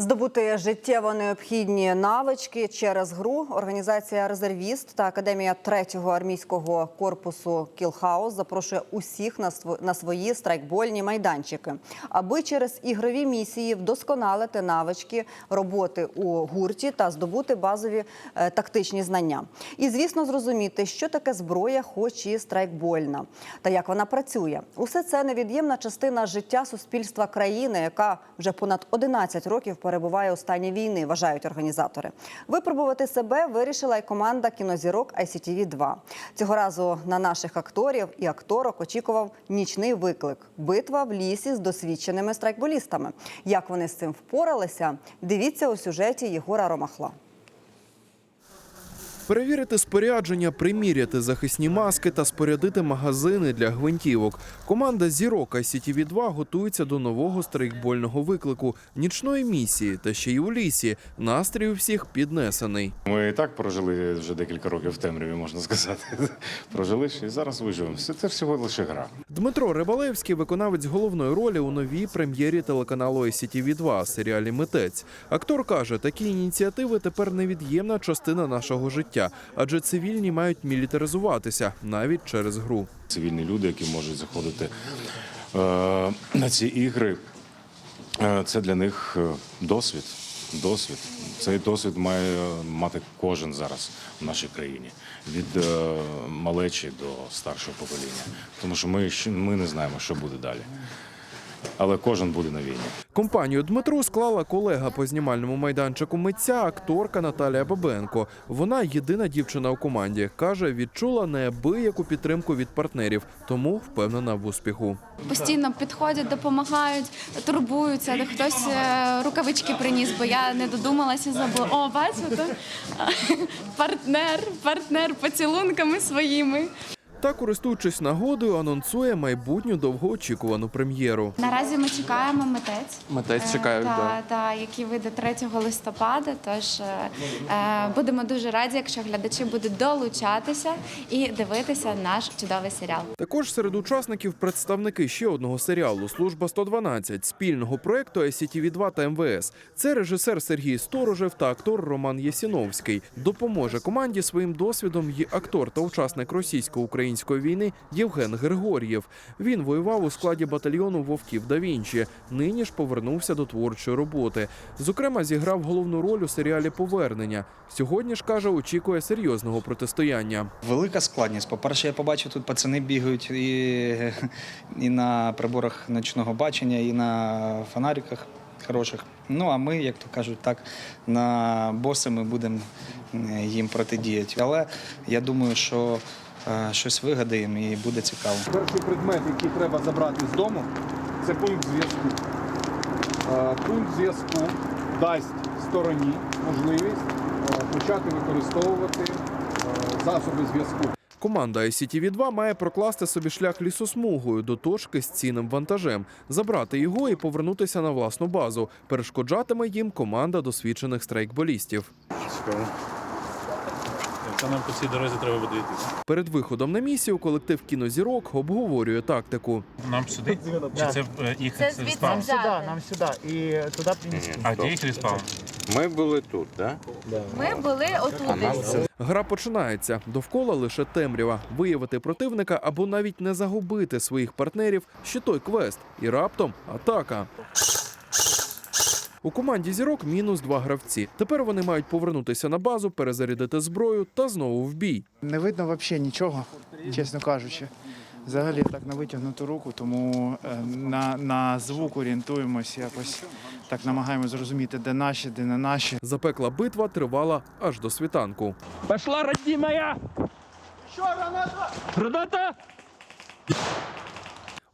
Здобути життєво необхідні навички через гру організація Резервіст та Академія 3-го армійського корпусу Кілхаус запрошує усіх на свої страйкбольні майданчики, аби через ігрові місії вдосконалити навички роботи у гурті та здобути базові е, тактичні знання. І звісно, зрозуміти, що таке зброя, хоч і страйкбольна, та як вона працює. Усе це невід'ємна частина життя суспільства країни, яка вже понад 11 років перебуває у стані війни, вважають організатори. Випробувати себе вирішила й команда кінозірок ICTV 2 Цього разу на наших акторів і акторок очікував нічний виклик битва в лісі з досвідченими страйкболістами. Як вони з цим впоралися? Дивіться у сюжеті Єгора Ромахла. Перевірити спорядження, приміряти захисні маски та спорядити магазини для гвинтівок. Команда зірок ICTV 2 готується до нового страйкбольного виклику, нічної місії та ще й у лісі. Настрій у всіх піднесений. Ми і так прожили вже декілька років в темряві, можна сказати. Прожили ще і зараз виживемо. Все це всього лише гра. Дмитро Рибалевський, виконавець головної ролі у новій прем'єрі телеканалу ICTV 2 серіалі Митець. Актор каже, такі ініціативи тепер невід'ємна частина нашого життя, адже цивільні мають мілітаризуватися навіть через гру. Цивільні люди, які можуть заходити е, на ці ігри, е, це для них е, досвід. Досвід. Цей досвід має мати кожен зараз в нашій країні, від е, малечі до старшого покоління. Тому що ми, ми не знаємо, що буде далі. Але кожен буде на війні. Компанію Дмитру склала колега по знімальному майданчику митця, акторка Наталія Бабенко. Вона єдина дівчина у команді. каже, відчула неабияку підтримку від партнерів, тому впевнена в успіху. Постійно підходять, допомагають, турбуються. Де хтось е, рукавички приніс, бо я не додумалася, забула. О, бачите? Партнер, партнер поцілунками своїми. Та, користуючись нагодою, анонсує майбутню довгоочікувану прем'єру. Наразі ми чекаємо митець. Митець чекають, та, да. та, який вийде 3 листопада. Тож е, е, будемо дуже раді, якщо глядачі будуть долучатися і дивитися наш чудовий серіал. Також серед учасників представники ще одного серіалу Служба 112 спільного проекту ICTV 2 та МВС. Це режисер Сергій Сторожев та актор Роман Єсіновський. Допоможе команді своїм досвідом і актор та учасник російсько-української війни Євген Григор'єв. Він воював у складі батальйону Вовків да Вінчі. Нині ж повернувся до творчої роботи. Зокрема, зіграв головну роль у серіалі Повернення. Сьогодні ж каже, очікує серйозного протистояння. Велика складність. По-перше, я побачив, тут пацани бігають і, і на приборах ночного бачення, і на фонариках хороших. Ну а ми, як то кажуть, так на боси ми будемо е, їм протидіяти. Але я думаю, що щось вигадаємо і буде цікаво. Перший предмет, який треба забрати з дому, це пункт зв'язку. Е, Пункт зв'язку дасть стороні можливість е, почати використовувати е, засоби зв'язку. Команда ICTV 2 має прокласти собі шлях лісосмугою до точки з цінним вантажем, забрати його і повернутися на власну базу. Перешкоджатиме їм команда досвідчених страйкболістів. Це нам по цій дорозі треба буде йти. Перед виходом на місію колектив кінозірок обговорює тактику. Нам сюди? Чи це е, їх Це звідси респаун? взяти. Сюда, нам сюда. І туди принести. А де їх респаун? Ми були тут, так? Ми були отут. Гра починається. Довкола лише темрява. Виявити противника або навіть не загубити своїх партнерів ще той квест. І раптом атака. У команді зірок мінус два гравці. Тепер вони мають повернутися на базу, перезарядити зброю та знову в бій. Не видно взагалі нічого, чесно кажучи. Взагалі так на витягнуту руку, тому е, на, на звук орієнтуємось якось. Так намагаємося зрозуміти, де наші, де не наші. Запекла битва тривала аж до світанку. Пошла, родимая! Що, граната? Граната!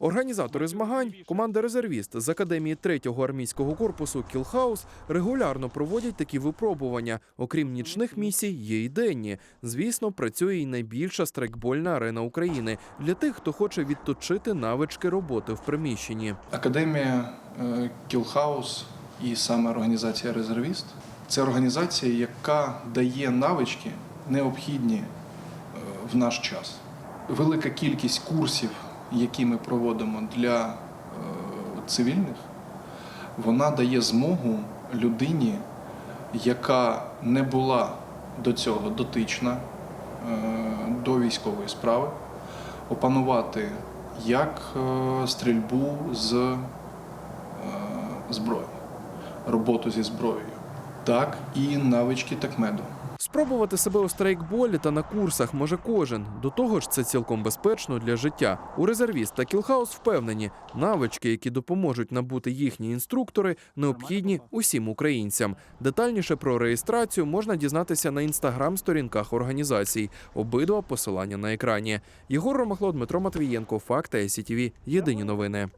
Організатори змагань, команда резервіст з академії 3-го армійського корпусу Кілхаус регулярно проводять такі випробування. Окрім нічних місій, є й денні. Звісно, працює і найбільша страйкбольна арена України для тих, хто хоче відточити навички роботи в приміщенні. Академія е, Кілхаус і саме організація Резервіст це організація, яка дає навички необхідні е, в наш час. Велика кількість курсів, які ми проводимо для е, цивільних, вона дає змогу людині, яка не була до цього дотична е, до військової справи, опанувати як е, стрільбу з зброєю, роботу зі зброєю, так і навички такмеду. Спробувати себе у страйкболі та на курсах може кожен. До того ж, це цілком безпечно для життя. У резервіст та кілхаус впевнені, навички, які допоможуть набути їхні інструктори, необхідні усім українцям. Детальніше про реєстрацію можна дізнатися на інстаграм-сторінках організацій. Обидва посилання на екрані. Єгор Ромахло, Дмитро Матвієнко, Факти СІТВ. Єдині новини.